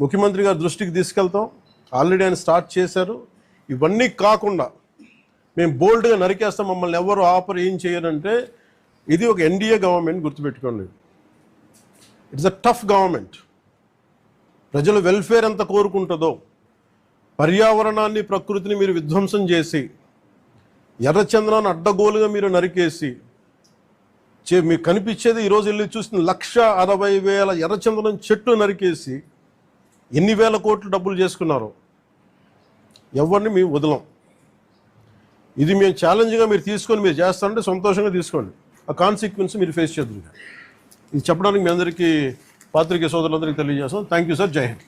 ముఖ్యమంత్రి గారి దృష్టికి తీసుకెళ్తాం. ఆల్రెడీ ఆయన స్టార్ట్ చేశారు. ఇవన్నీ కాకుండా మేము బోల్డ్గా నరికేస్తాం. మమ్మల్ని ఎవరు ఆఫర్ ఏం చేయరంటే ఇది ఒక ఎన్డీఏ గవర్నమెంట్ గుర్తుపెట్టుకోండి. ఇట్స్ అ టఫ్ గవర్నమెంట్ ప్రజల వెల్ఫేర్ ఎంత కోరుకుంటుందో పర్యావరణాన్ని ప్రకృతిని మీరు విధ్వంసం చేసి ఎర్రచంద్రాన్ని అడ్డగోలుగా మీరు నరికేసి చే మీకు కనిపించేది ఈరోజు వెళ్ళి చూసిన లక్ష అరవై వేల ఎర్రచంద్రం చెట్లు నరికేసి ఎన్ని వేల కోట్లు డబ్బులు చేసుకున్నారు ఎవరిని మేము వదలం. ఇది మేము ఛాలెంజ్గా మీరు తీసుకొని మీరు చేస్తారంటే సంతోషంగా తీసుకోండి. ఆ కాన్సిక్వెన్స్ మీరు ఫేస్ చేద్దరు. ఇది చెప్పడానికి మీ అందరికీ పాత్రికే సోదరులందరికీ తెలియజేస్తాం థ్యాంక్ యూ సార్ జై హింద్